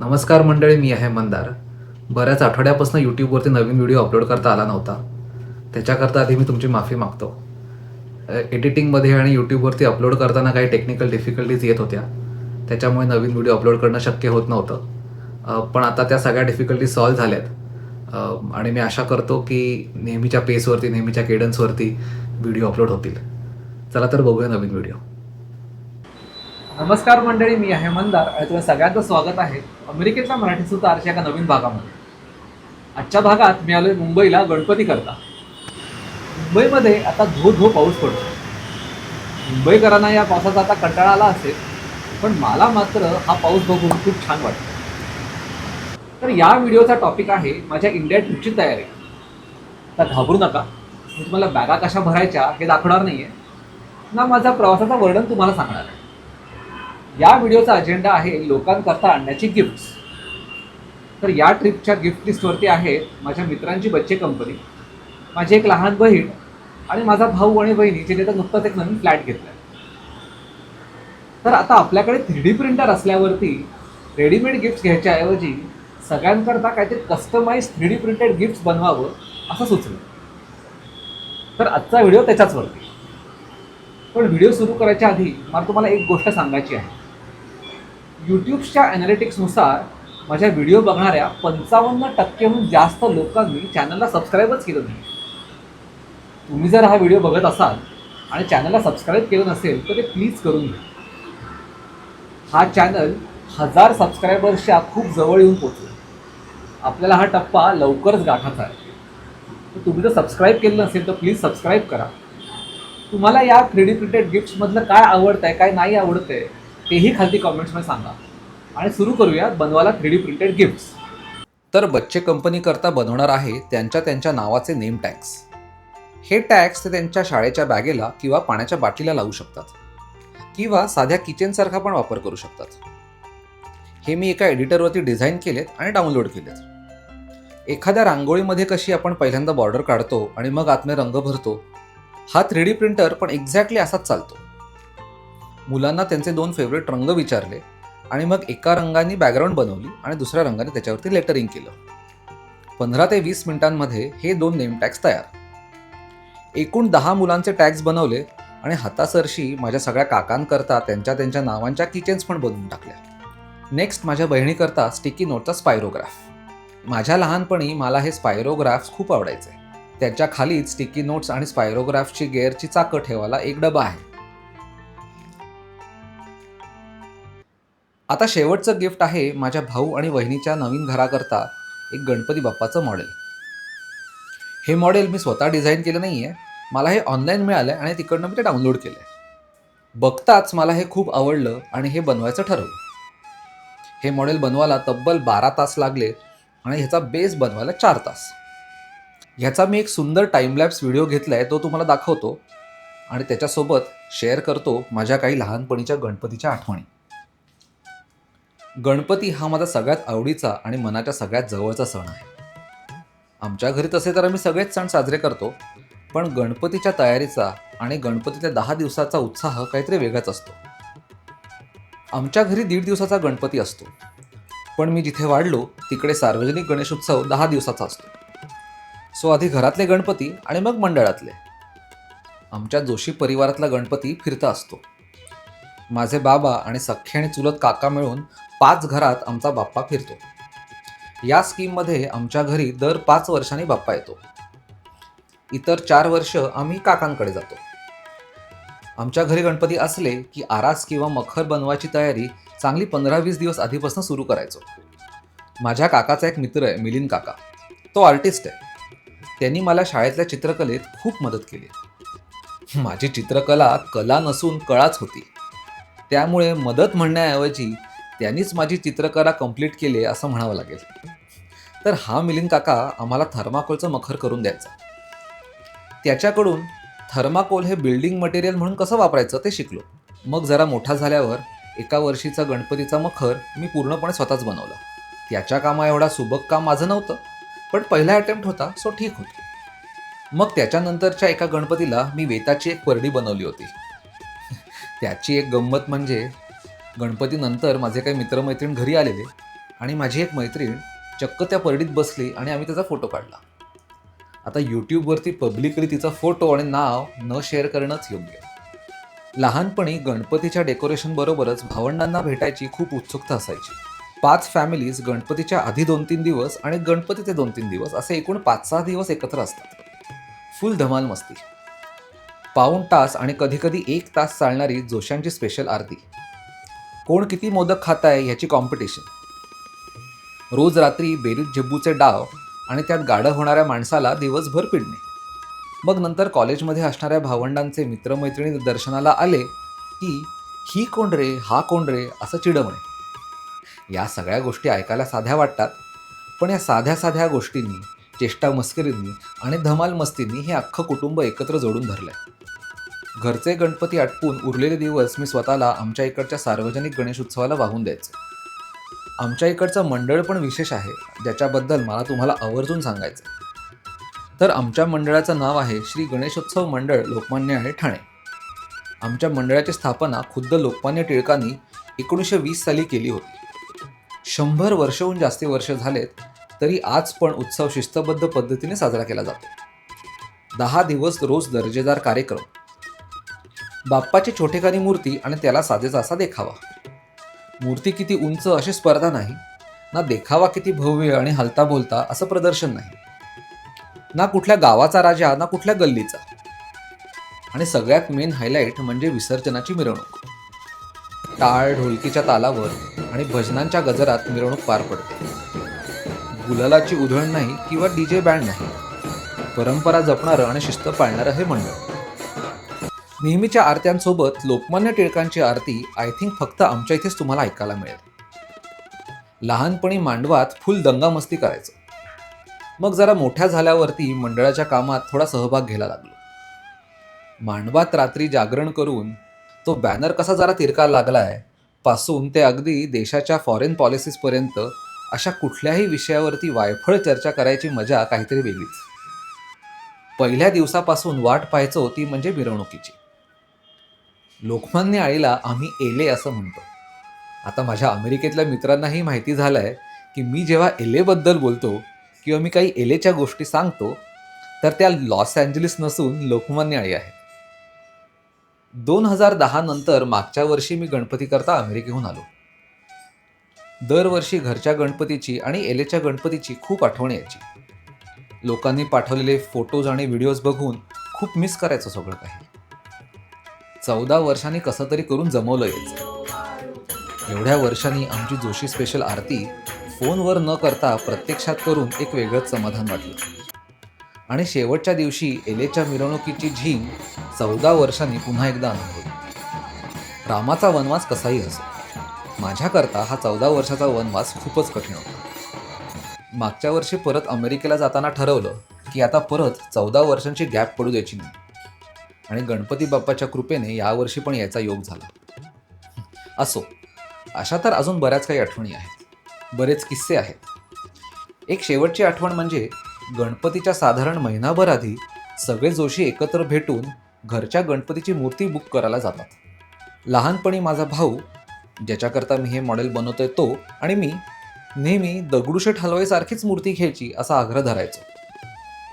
नमस्कार मंडळी मी आहे मंदार. बऱ्याच आठवड्यापासून यूट्यूबवरती नवीन व्हिडिओ अपलोड करता आला नव्हता. त्याच्याकरता आधी मी तुमची माफी मागतो. एडिटिंगमध्ये आणि यूट्यूबवरती अपलोड करताना काही टेक्निकल डिफिकल्टीज येत होत्या. त्याच्यामुळे नवीन व्हिडिओ अपलोड करणं शक्य होत नव्हतं. पण आता त्या सगळ्या डिफिकल्टीज सॉल्व्ह झाल्यात. आणि मी आशा करतो की नेहमीच्या पेसवरती नेहमीच्या केडन्सवरती व्हिडिओ अपलोड होतील. चला तर बघूया नवीन व्हिडिओ नमस्कार मंडळी मी आहे मंदार आणि तुला सगळ्यांचं स्वागत आहे अमेरिकेतल्या मराठी सुतारच्या एका नवीन भागामध्ये. आजच्या भागात मी आलोय मुंबईला गणपती करता मुंबईमध्ये आता धो धो पाऊस पडतो. मुंबईकरांना या पावसाचा आता कंटाळा आला असेल पण मला मात्र हा पाऊस बघून खूप छान वाटतो. तर या व्हिडिओचा टॉपिक आहे माझ्या इंडिया ट्रिपची तयारी. आता घाबरू नका मी तुम्हाला बॅगा कशा भरायच्या हे दाखवणार नाही आहे ना माझा प्रवासाचं वर्णन तुम्हाला सांगणार आहे. या व्हिडिओचा अजेंडा आहे लोकांकरता आणण्याची गिफ्ट्स तर या ट्रिपच्या गिफ्ट लिस्टवरती आहेत माझ्या मित्रांची बच्चे कंपनी माझी एक लहान बहीण आणि माझा भाऊ आणि बहिणी जिने तर नुकताच एक नवीन फ्लॅट घेतलाय. तर आता आपल्याकडे थ्री डी प्रिंटर असल्यावरती रेडीमेड गिफ्ट्स घ्यायच्याऐवजी सगळ्यांकरता काहीतरी customise three D printed gifts बनवावं असं सुचलं. तर आजचा व्हिडिओ त्याच्याचवरती पण व्हिडिओ सुरू करायच्या आधी मला तुम्हाला एक गोष्ट सांगायची आहे. यूट्यूबच्या ॲनालिटिक्सनुसार माझ्या व्हिडिओ बघणाऱ्या पंचावन्न टक्केहून जास्त लोकांनी चॅनलला सबस्क्राईबच केलं नाही. तुम्ही जर हा व्हिडिओ बघत असाल आणि चॅनलला सबस्क्राईब केलं नसेल तर ते प्लीज करून घ्या. हा चॅनल हजार सबस्क्रायबर्सच्या खूप जवळ येऊन पोचला आपल्याला हा टप्पा लवकरच गाठायचा आहे. तर तुम्ही जर सबस्क्राईब केलं नसेल तर प्लीज सबस्क्राईब करा. तुम्हाला या थ्री डी प्रिंटेड गिफ्ट्समधलं काय आवडतं आहे काय नाही आवडतं आहे तेही खालती कॉमेंट्समध्ये सांगा. आणि सुरू करूया बनवायला थ्री डी प्रिंटेड गिफ्ट्स तर बच्चे कंपनीकरता बनवणार आहे त्यांच्या त्यांच्या नावाचे नेम टॅग्स हे टॅग्स ते त्यांच्या शाळेच्या बॅगेला किंवा पाण्याच्या बाटलीला लावू शकतात. किंवा साध्या किचनसारखा पण वापर करू शकतात. हे मी एका एडिटरवरती डिझाईन केलेत आणि डाउनलोड केलेत. एखाद्या रांगोळीमध्ये कशी आपण पहिल्यांदा बॉर्डर काढतो आणि मग आतमध्ये रंग भरतो हा थ्री डी प्रिंटर पण एक्झॅक्टली असाच चालतो. मुलांना त्यांचे दोन फेवरेट रंग विचारले आणि मग एका रंगाने बॅकग्राऊंड बनवली आणि दुसऱ्या रंगाने त्याच्यावरती लेटरिंग केलं. पंधरा ते वीस मिनिटांमध्ये हे दोन नेम टॅग्स तयार. एकूण दहा मुलांचे टॅग्स बनवले आणि हातासरशी माझ्या सगळ्या काकांकरता त्यांच्या त्यांच्या नावांच्या किचन्स पण बनवून टाकल्या. नेक्स्ट माझ्या बहिणीकरता स्टिकी नोटचा स्पायरोग्राफ माझ्या लहानपणी मला हे स्पायरोग्राफ्स खूप आवडायचे. त्याच्या खालीच स्टिकी नोट्स आणि स्पायरोग्राफची गेअरची चाकं ठेवायला एक डबा आहे. आता शेवटचं गिफ्ट आहे माझ्या भाऊ आणि वहिनीच्या नवीन घराकरता एक गणपती बाप्पाचं मॉडेल. हे मॉडेल मी स्वतः डिझाईन केलं नाही आहे मला हे ऑनलाईन मिळालं आणि तिकडनं मी ते डाउनलोड केलं आहे बघताच मला हे खूप आवडलं आणि हे बनवायचं ठरवलं. हे मॉडेल बनवायला तब्बल बारा तास लागले आणि ह्याचा बेस बनवायला चार तास. ह्याचा मी एक सुंदर टाईमलॅप्स व्हिडिओ घेतला आहे तो तुम्हाला दाखवतो. आणि त्याच्यासोबत शेअर करतो माझ्या काही लहानपणीच्या गणपतीच्या आठवणी. गणपती हा माझा सगळ्यात आवडीचा आणि मनाच्या सगळ्यात जवळचा सण आहे. आमच्या घरी तसे तर आम्ही सगळेच सण साजरे करतो पण गणपतीच्या तयारीचा आणि गणपतीच्या दहा दिवसाचा उत्साह काहीतरी वेगळाच असतो. आमच्या घरी दीड दिवसाचा गणपती असतो पण मी जिथे वाढलो तिकडे सार्वजनिक गणेशोत्सव दहा दिवसाचा असतो. सो आधी घरातले गणपती आणि मग मंडळातले. आमच्या जोशी परिवारातला गणपती फिरता असतो. माझे बाबा आणि सख्खे आणि चुलत काका मिळून पाच घरात आमचा बाप्पा फिरतो. या स्कीममध्ये आमच्या घरी दर पाच वर्षांनी बाप्पा येतो. इतर चार वर्ष आम्ही काकांकडे जातो. आमच्या घरी गणपती असले की आरास किंवा मखर बनवायची तयारी चांगली पंधरा वीस दिवस आधीपासून सुरू करायचो. माझ्या काकाचा एक मित्र आहे मिलिंद काका. तो आर्टिस्ट आहे. त्यांनी मला शाळेतल्या चित्रकलेत खूप मदत केली. माझी चित्रकला कला नसून कळाच होती. त्यामुळे मदत म्हणण्याऐवजी त्यांनीच माझी चित्रकला कंप्लीट केली असं म्हणावं लागेल. तर हा मिलिंद काका आम्हाला थर्माकोलचं मखर करून द्यायचा. त्याच्याकडून थर्माकोल हे बिल्डिंग मटेरियल म्हणून कसं वापरायचं ते शिकलो. मग जरा मोठा झाल्यावर एका वर्षीचा गणपतीचा मखर मी पूर्णपणे स्वतःच बनवला. त्याच्या कामा एवढा सुबक काम माझं नव्हतं पण पहिला अटेम्प्ट होता सो ठीक होता. मग त्याच्यानंतरच्या एका गणपतीला मी वेताची एक परडी बनवली होती. त्याची एक गंमत म्हणजे गणपतीनंतर माझे काही मित्रमैत्रीण घरी आलेले आणि माझी एक मैत्रीण चक्क त्या परडीत बसली आणि आम्ही त्याचा फोटो काढला. आता यूट्यूबवरती पब्लिकली तिचा फोटो आणि नाव न शेअर करणंच योग्य. लहानपणी गणपतीच्या डेकोरेशनबरोबरच भावंडांना भेटायची खूप उत्सुकता असायची. पाच फॅमिलीज गणपतीच्या आधी दोन तीन दिवस आणि गणपतीचे दोन तीन दिवस असे एकूण पाच सहा दिवस एकत्र असतात. फुल धमाल मस्ती. पाऊण तास आणि कधीकधी एक तास चालणारी जोशांची स्पेशल आरती. कोण किती मोदक खात आहे ह्याची कॉम्पिटिशन रोज रात्री बेरीत झिब्बूचे डाव आणि त्यात गाढं होणाऱ्या माणसाला दिवसभर पिडणे. मग नंतर कॉलेजमध्ये असणाऱ्या भावंडांचे मित्रमैत्रिणी दर्शनाला आले की ही कोण रे हा कोण रे? असं चिडवणे. या सगळ्या गोष्टी ऐकायला साध्या वाटतात पण या साध्या साध्या गोष्टींनी चेष्टा मस्करींनी आणि धमाल मस्तींनी हे अख्खं कुटुंब एकत्र जोडून धरलंय. घरचे गणपती आटपून उरलेले दिवस मी स्वतःला आमच्या इकडच्या सार्वजनिक गणेशोत्सवाला वाहून द्यायचे. आमच्या इकडचं मंडळ पण विशेष आहे ज्याच्याबद्दल मला तुम्हाला आवर्जून सांगायचं तर आमच्या मंडळाचं नाव आहे श्री गणेशोत्सव मंडळ लोकमान्य आणि ठाणे. आमच्या मंडळाची स्थापना खुद्द लोकमान्य टिळकांनी एकोणीसशे वीस साली केली होती. शंभर वर्षहून जास्ती वर्ष झालेत तरी आज पण उत्सव शिस्तबद्ध पद्धतीने साजरा केला जातो. दहा दिवस रोज दर्जेदार कार्यक्रम बाप्पाची छोटेखानी मूर्ती आणि त्याला साजेचा असा देखावा. मूर्ती किती उंच अशी स्पर्धा नाही ना देखावा किती भव्य आणि हलता बोलता असं प्रदर्शन नाही. ना कुठल्या गावाचा राजा ना कुठल्या गल्लीचा. आणि सगळ्यात मेन हायलाईट म्हणजे विसर्जनाची मिरवणूक. टाळ ढोलकीच्या तालावर आणि भजनांच्या गजरात मिरवणूक पार पडते. गुलालाची उधळण नाही किंवा डी जे बँड नाही. परंपरा जपणारं आणि शिस्त पाळणारं हे मंडळ. नेहमीच्या आरत्यांसोबत लोकमान्य टिळकांची आरती आय थिंक फक्त आमच्या इथेच तुम्हाला ऐकायला मिळेल. लहानपणी मांडवात फुल दंगामस्ती करायचं. मग जरा मोठ्या झाल्यावरती मंडळाच्या कामात थोडा सहभाग घ्यायला लागलो. मांडवात रात्री जागरण करून तो बॅनर कसा जरा तिरका लागलायपासून ते अगदी देशाच्या फॉरेन पॉलिसीजपर्यंत अशा कुठल्याही विषयावरती वायफळ चर्चा करायची मजा काहीतरी वेगळीच. पहिल्या दिवसापासून वाट पाहायचो ती म्हणजे मिरवणुकीची. लोकमान्य आईला आम्ही एले असं म्हणतो. आता माझ्या अमेरिकेतल्या मित्रांनाही माहिती झालं आहे की मी जेव्हा एलेबद्दल बोलतो किंवा मी काही एलेच्या गोष्टी सांगतो तर त्या लॉस ॲन्जलिस नसून लोकमान्य आई आहे दोन हजार दहा नंतर मागच्या वर्षी मी गणपतीकरता अमेरिकेहून आलो. दरवर्षी घरच्या गणपतीची आणि एलेच्या गणपतीची खूप आठवण यायची. लोकांनी पाठवलेले फोटोज आणि व्हिडिओज बघून खूप मिस करायचं सगळं काही. चौदा वर्षांनी कसं तरी करून जमवलं यायचं एवढ्या वर्षांनी आमची जोशी स्पेशल आरती फोनवर न करता प्रत्यक्षात करून एक वेगळंच समाधान वाटलं. आणि शेवटच्या दिवशी एलेच्या मिरवणुकीची झीम चौदा वर्षांनी पुन्हा एकदा अनुभवली. रामाचा वनवास कसाही असो माझ्याकरता हा चौदा वर्षाचा वनवास खूपच कठीण होता. मागच्या वर्षी परत अमेरिकेला जाताना ठरवलं की आता परत चौदा वर्षांची गॅप पडू द्यायची नाही. आणि गणपती बाप्पाच्या कृपेने यावर्षी पण याचा योग झाला. असो अशा तर अजून बऱ्याच काही आठवणी आहेत. बरेच किस्से आहेत. एक शेवटची आठवण म्हणजे गणपतीच्या साधारण महिनाभर आधी सगळे जोशी एकत्र भेटून घरच्या गणपतीची मूर्ती बुक करायला जातात. लहानपणी माझा भाऊ ज्याच्याकरता मी हे मॉडेल बनवतोय तो आणि मी नेहमी दगडूशेठ हलवाईसारखीच मूर्ती घ्यायची असा आग्रह धरायचो.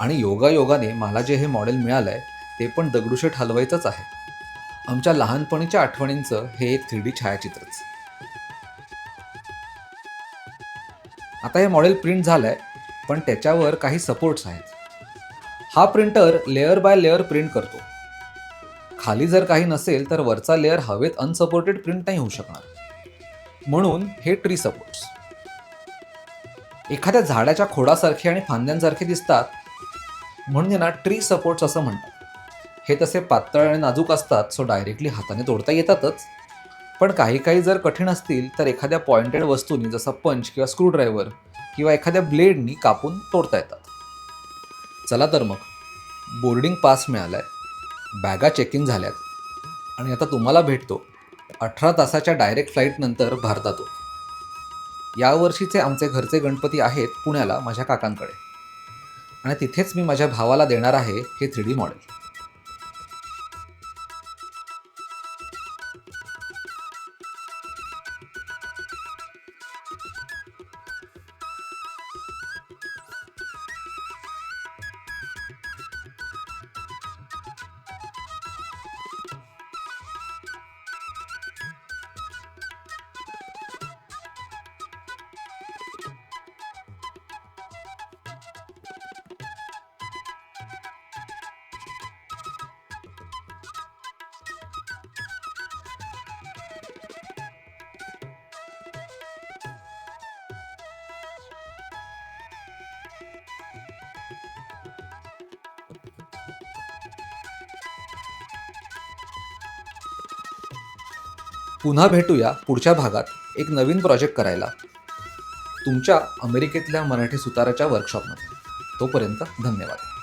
आणि योगायोगाने मला जे हे मॉडेल मिळालं आहे ते पण दगडूशेठ हलवायचंच आहे. आमच्या लहानपणीच्या आठवणींचं हे एक थ्री डी छायाचित्रच. आता हे मॉडेल प्रिंट झालं आहे पण त्याच्यावर काही सपोर्ट्स आहेत. हा printer layer by layer print करतो. खाली जर काही नसेल तर वरचा लेअर हवेत अनसपोर्टेड प्रिंट नाही होऊ शकणार. म्हणून हे ट्री सपोर्ट्स एखाद्या झाडाच्या खोडासारखे आणि फांद्यांसारखे दिसतात. म्हणजे ना ट्री सपोर्ट्स असं म्हणतात. हे तसे पातळ आणि नाजूक असतात सो डायरेक्टली हाताने तोडता येतातच. पण काही काही जर कठीण असतील तर एखाद्या पॉइंटेड वस्तूंनी जसा पंच किंवा स्क्रूड्रायव्हर किंवा एखाद्या ब्लेडनी कापून तोडता येतात. चला तर मग बोर्डिंग पास मिळालाय बॅगा चेक इन झाल्यात आणि आता तुम्हाला भेटतो अठरा तासाच्या डायरेक्ट फ्लाईटनंतर भारतातून. यावर्षीचे आमचे घरचे गणपती आहेत पुण्याला माझ्या काकांकडे. आणि तिथेच मी माझ्या भावाला देणार आहे हे थ्री डी मॉडेल पुन्हा भेटूया पुढच्या भागात एक नवीन प्रोजेक्ट करायला. तुमच्या अमेरिकेतल्या मराठी सुताराच्या वर्कशॉपमध्ये तोपर्यंत धन्यवाद.